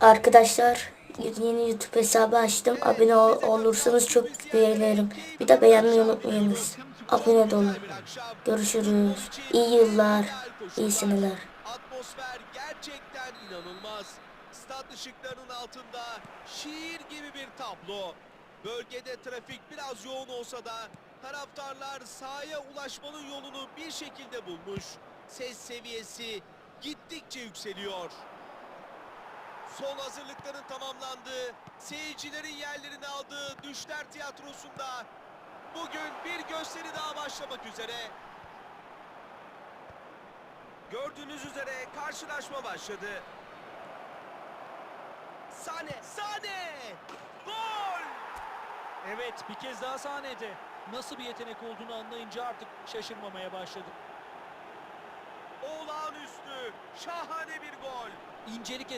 Arkadaşlar yeni YouTube hesabı açtım. Abone ol- olursanız çok beğenirim. Bir de beğenmeyi unutmayınız. Abone olun. Görüşürüz. İyi yıllar. iyi seneler. Atmosfer gerçekten inanılmaz. Stat ışıklarının altında şiir gibi bir tablo. Bölgede trafik biraz yoğun olsa da taraftarlar sahaya ulaşmanın yolunu bir şekilde bulmuş. Ses seviyesi gittikçe yükseliyor. Son hazırlıkların tamamlandığı, seyircilerin yerlerini aldığı Düşler Tiyatrosu'nda bugün bir gösteri daha başlamak üzere. Gördüğünüz üzere karşılaşma başladı. Sane, Sane! Gol! Evet bir kez daha sahnede. Nasıl bir yetenek olduğunu anlayınca artık şaşırmamaya başladım. Olağanüstü, şahane bir gol. İncelik